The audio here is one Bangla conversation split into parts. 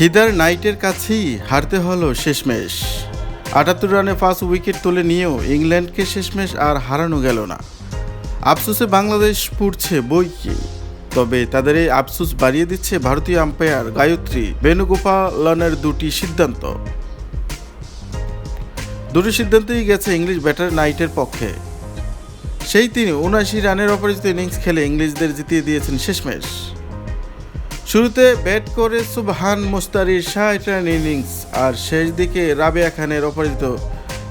হিদার নাইটের কাছেই হারতে হলো শেষমেশ। আটাত্তর রানে ফার্স্ট উইকেট তুলে নিয়েও ইংল্যান্ডকে শেষমেশ আর হারানো গেল না। আফসোসে বাংলাদেশ পুড়ছে বইকে, তবে তাদের এই আফসোস বাড়িয়ে দিচ্ছে ভারতীয় আম্পায়ার গায়ত্রী বেণুগোপালনের দুটি সিদ্ধান্ত। দুটি সিদ্ধান্তই গেছে ইংলিশ ব্যাটার নাইটের পক্ষে। সেই তিনি উনআশি রানের অপরাজিত ইনিংস খেলে ইংলিশদের জিতিয়ে দিয়েছেন শেষমেশ। শুরুতে ব্যাট করে সুবহান মুস্তারির ষাট রান ইনিংস, আর শেষ দিকে রাবেয়া খানের অপরাজিত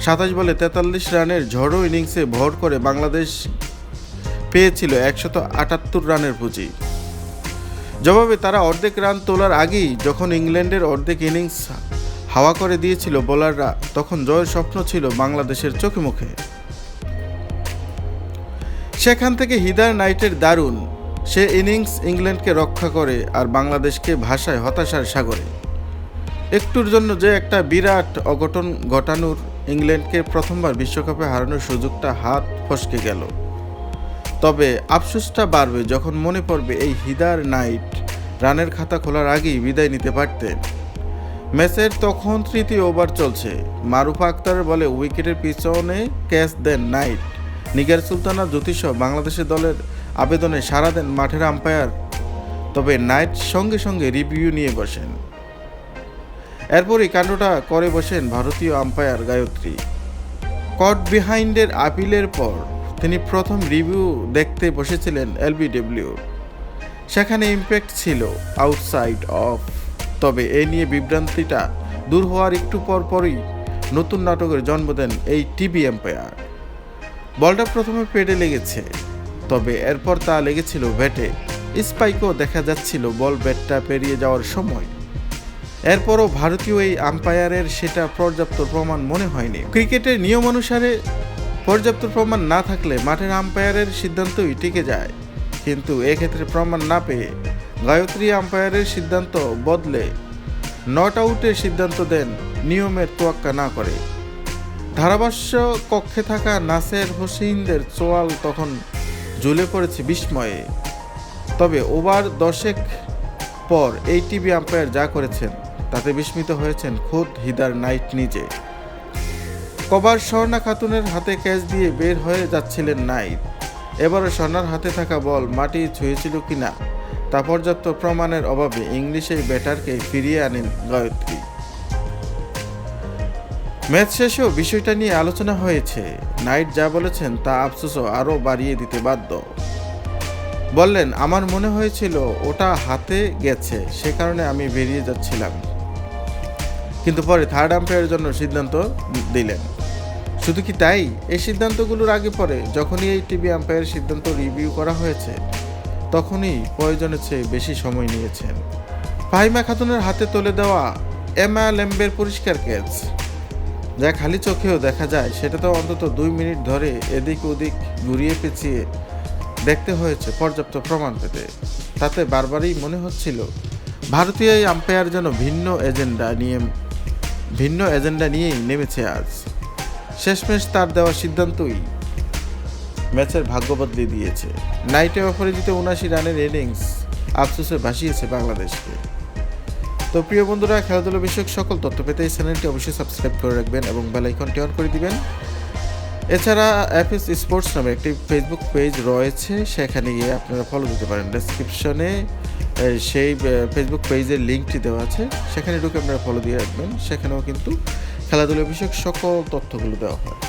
সাতাশ বলে তেতাল্লিশ রানের ঝড়ো ইনিংসে ভর করে বাংলাদেশ পেয়েছিল একশত আটাত্তর রানের পুঁজি। জবাবে তারা অর্ধেক রান তোলার আগেই যখন ইংল্যান্ডের অর্ধেক ইনিংস হাওয়া করে দিয়েছিল বোলাররা, তখন জয়ের স্বপ্ন ছিল বাংলাদেশের চোখে মুখে। সেখান থেকে হিদার নাইটের দারুণ সে ইনিংস ইংল্যান্ডকে রক্ষা করে আর বাংলাদেশকে ভাষায় হতাশার সাগরে। একটুর জন্য যে একটা বিরাট অঘটন ঘটানোর ইংল্যান্ডকে প্রথমবার বিশ্বকাপে হারানোর সুযোগটা হাত ফসকে গেল। তবে আফসোসটা বাড়বে যখন মনে পড়বে এই হিদার নাইট, রানের খাতা খোলার আগেই বিদায় নিতে পারতেন। ম্যাচের তখন তৃতীয় ওভার চলছে। মারুফা আক্তার বলে উইকেটের পিছনে ক্যাচ দেন নাইট। নিগার সুলতানা জ্যোতিষ বাংলাদেশের দলের আবেদনে সাড়া দেন মাঠের আম্পায়ার, তবে নাইট সঙ্গে সঙ্গে রিভিউ নিয়ে বসেন। এরপরই কাণ্ডটা করে বসেন ভারতীয় আম্পায়ার গায়ত্রী। কট বিহাইন্ডের আপিলের পর তিনি প্রথম রিভিউ দেখতে বসেছিলেন এলবিডব্লিউ। সেখানে ইম্প্যাক্ট ছিল আউটসাইড অফ। তবে এ নিয়ে বিভ্রান্তিটা দূর হওয়ার একটু পর পরই নতুন নাটকের জন্ম দেন এই টিভি এম্পায়ার বলটা প্রথমে পেডে লেগেছে, তবে এরপর তা লেগেছিল ব্যাটে। স্পাইকও দেখা যাচ্ছিল বল ব্যাটটা পেরিয়ে যাওয়ার সময়। এরপরও ভারতীয় এই আম্পায়ারের সেটা পর্যাপ্ত প্রমাণ মনে হয়নি। ক্রিকেটের নিয়ম অনুসারে পর্যাপ্ত প্রমাণ না থাকলে মাঠের আম্পায়ারের সিদ্ধান্তই টিকে যায়। কিন্তু এক্ষেত্রে প্রমাণ না পেয়ে গায়ত্রী আম্পায়ারের সিদ্ধান্ত বদলে নট আউটের সিদ্ধান্ত দেন নিয়মের তোয়াক্কা না করে। ধারাভাষ্য কক্ষে থাকা নাসের হোসেনদের চোয়াল তখন ঝুলে পড়েছে বিস্ময়ে। তবে ওভার দশেক পর এই টিভি আম্পায়ার যা করেছেন, তাতে বিস্মিত হয়েছেন খোদ হিদার নাইট নিজে। কবার স্বর্ণা খাতুনের হাতে ক্যাচ দিয়ে বের হয়ে যাচ্ছিলেন নাইট। এবারে স্বর্ণার হাতে থাকা বল মাটি ছুঁয়েছিল কিনা, তা পর্যাপ্ত প্রমাণের অভাবে ইংলিশে ব্যাটারকে ফিরিয়ে আনেন গায়ত্রী। ম্যাচ শেষেও বিষয়টা নিয়ে আলোচনা হয়েছে। নাইট যা বলেছেন তা আফসোসও আরও বাড়িয়ে দিতে বাধ্য। বললেন, আমার মনে হয়েছিল ওটা হাতে গেছে, সে কারণে আমি বেরিয়ে যাচ্ছিলাম। কিন্তু পরে থার্ড আম্পায়ারের জন্য সিদ্ধান্ত দিলেন। শুধু কি তাই? এই সিদ্ধান্তগুলোর আগে পরে যখনই এই টিভি আম্পায়ারের সিদ্ধান্ত রিভিউ করা হয়েছে, তখনই প্রয়োজনের চেয়ে বেশি সময় নিয়েছেন। ফাহিমা খাতুনের হাতে তুলে দেওয়া এমা ল্যাম্বের পরিষ্কার ক্যাচ যা খালি চোখেও দেখা যায়, সেটা তো অন্তত দুই মিনিট ধরে এদিক ওদিক ঘুরিয়ে পেঁচিয়ে দেখতে হয়েছে পর্যাপ্ত প্রমাণ পেতে। তাতে বারবারই মনে হচ্ছিল, ভারতীয় এই আম্পায়ার যেন ভিন্ন এজেন্ডা নিয়ে, ভিন্ন এজেন্ডা নিয়েই নেমেছে আজ। শেষমেশ তার দেওয়া সিদ্ধান্তই ম্যাচের ভাগ্য বদলে দিয়েছে। নাইটে অপরাজিত উনাশি রানের ইনিংস আফসোসে ভাসিয়েছে বাংলাদেশকে। তো প্রিয় বন্ধুরা, খেলাধুলা বিষয়ক সকল তথ্য পেতে এই চ্যানেলটি অবশ্যই সাবস্ক্রাইব করে রাখবেন এবং বেল আইকনটি অন করে দিবেন। এছাড়া এফএস স্পোর্টস নামে একটি ফেসবুক পেজ রয়েছে, সেখানে গিয়ে আপনারা ফলো দিতে পারেন। ডেসক্রিপশনে সেই ফেসবুক পেজের লিঙ্কটি দেওয়া আছে, সেখানে ঢুকে আপনারা ফলো দিয়ে রাখবেন। সেখানেও কিন্তু খেলাধুলা বিষয়ক সকল তথ্যগুলো দেওয়া হয়।